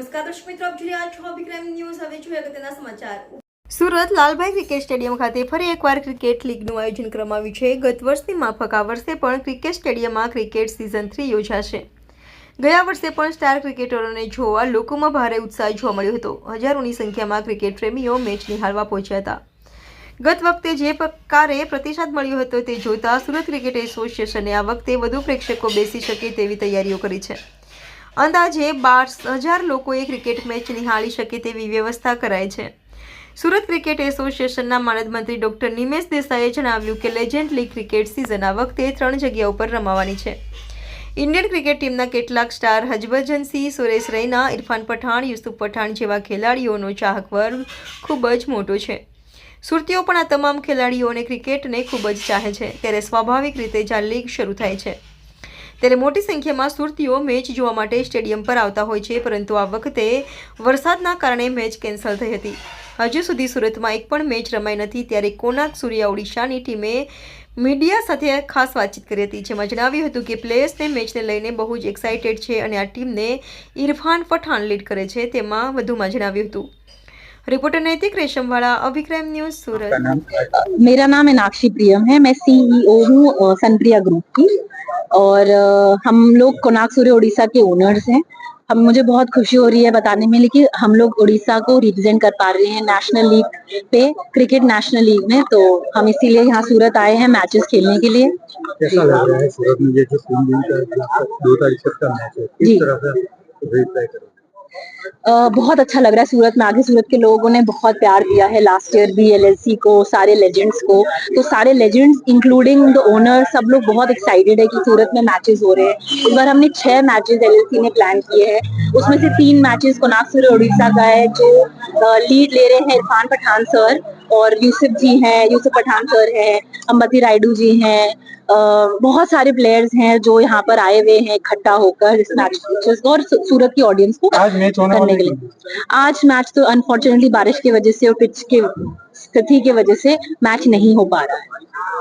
નમસ્કાર દર્શક મિત્રો, આપ જોઈ રહ્યા છો ક્રાઇમ ન્યૂઝ હવે જોઈએ અગત્યના સમાચાર. સુરત લાલભાઈ ક્રિકેટ સ્ટેડિયમ ખાતે ફરી એકવાર ક્રિકેટ લીગનું આયોજન કરવામાં આવ્યું છે. ગત વર્ષની માફક આ વર્ષે પણ ક્રિકેટ સ્ટેડિયમમાં ક્રિકેટ સિઝન થ્રી યોજાશે. ગયા વર્ષે પણ સ્ટાર ક્રિકેટરોને જોવા લોકોમાં ભારે ઉત્સાહ જોવા મળ્યો હતો. હજારોની સંખ્યામાં ક્રિકેટ પ્રેમીઓ મેચ નિહાળવા પહોંચ્યા હતા. ગત વખતે જે પ્રકારે પ્રતિસાદ મળ્યો હતો તે જોતા સુરત ક્રિકેટ એસોસિએશને આ વખતે વધુ પ્રેક્ષકો બેસી શકે તેવી તૈયારીઓ કરી છે. અંદાજે બાર હજાર લોકોએ ક્રિકેટ મેચ નિહાળી શકે તેવી વ્યવસ્થા કરાઈ છે. સુરત ક્રિકેટ એસોસિએશનના માનદ મંત્રી ડોક્ટર નિમેશ દેસાઈએ જણાવ્યું કે લેજેન્ડ લીગ ક્રિકેટ સિઝન વખતે ત્રણ જગ્યા ઉપર રમાવાની છે. ઇન્ડિયન ક્રિકેટ ટીમના કેટલાક સ્ટાર હજભજન સિંહ, સુરેશ રૈના, ઇરફાન પઠાણ, યુસુફ પઠાણ જેવા ખેલાડીઓનો ચાહક વર્ગ ખૂબ જ મોટો છે. સુરતીઓ પણ આ તમામ ખેલાડીઓને ક્રિકેટને ખૂબ જ ચાહે છે. ત્યારે સ્વાભાવિક રીતે જ આ લીગ શરૂ થાય છે. ત્યારે મોટી સંખ્યામાં સુરતીઓ મેચ જોવા માટે સ્ટેડિયમ પર આવતા હોય છે પરંતુ આ વખતે વરસાદના કારણે મેચ કેન્સલ થઈ હતી હજુ સુધી સુરતમાં એક પણ મેચ રમાઈ નથી ત્યારે કોનાક સૂર્યા ઓડિશાની ટીમે મીડિયા સાથે ખાસ વાતચીત કરી હતી જેમાં જણાવ્યું હતું કે પ્લેયર્સને મેચને લઈને બહુ જ એક્સાઇટેડ છે અને આ ટીમને ઇરફાન પઠાણ લીડ કરે છે તેમાં વધુમાં જણાવ્યું હતું રિપોર્ટર નૈતિક રેશમવાળા અભિક્રાઇમ ન્યૂઝ સુરત का नाम क्या था? मेरा नाम मीनाक्षी प्रियम है मैं सीईओ हूँ सनप्रिया ग्रुप की और हम लोग कोनाक सूर्य उड़ीसा के ओनर्स हैं। हम मुझे बहुत खुशी हो रही है बताने में लेकिन हम लोग उड़ीसा को रिप्रेजेंट कर पा रहे हैं नेशनल लीग पे क्रिकेट नेशनल लीग में। तो हम इसीलिए यहाँ सूरत आए हैं मैचेस खेलने के लिए। कैसा लग रहा है सूरत में ये जो तीन दिन का दो तारीख तक का मैच है? किस जी। तरह से रिप्लाई करो? अ, बहुत अच्छा लग रहा है सूरत में। आगे सूरत के लोगों ने बहुत प्यार दिया है। लास्ट ईयर भी एलएलसी को, सारे लेजेंड्स को। तो सारे लेजेंड्स इंक्लूडिंग द ओनर सब लोग बहुत एक्साइटेड है कि सूरत में मैचेस हो रहे हैं। इस बार हमने छह मैचेस एलएलसी ने प्लान किए हैं। उसमें से तीन मैचेस कोनाक सूर्य उड़ीसा का है, जो लीड ले रहे हैं इरफान पठान सर और यूसुफ जी हैं यूसुफ पठान सर हैं अम्बती रायडू जी हैं बहुत सारे प्लेयर्स हैं जो यहाँ पर आए हुए हैं इकट्ठा होकर इस मैच को और सूरत की ऑडियंस को आज मैच होने करने के लिए। आज मैच तो अनफॉर्चुनेटली बारिश की वजह से और पिच के स्थिति की वजह से मैच नहीं हो पा रहा है।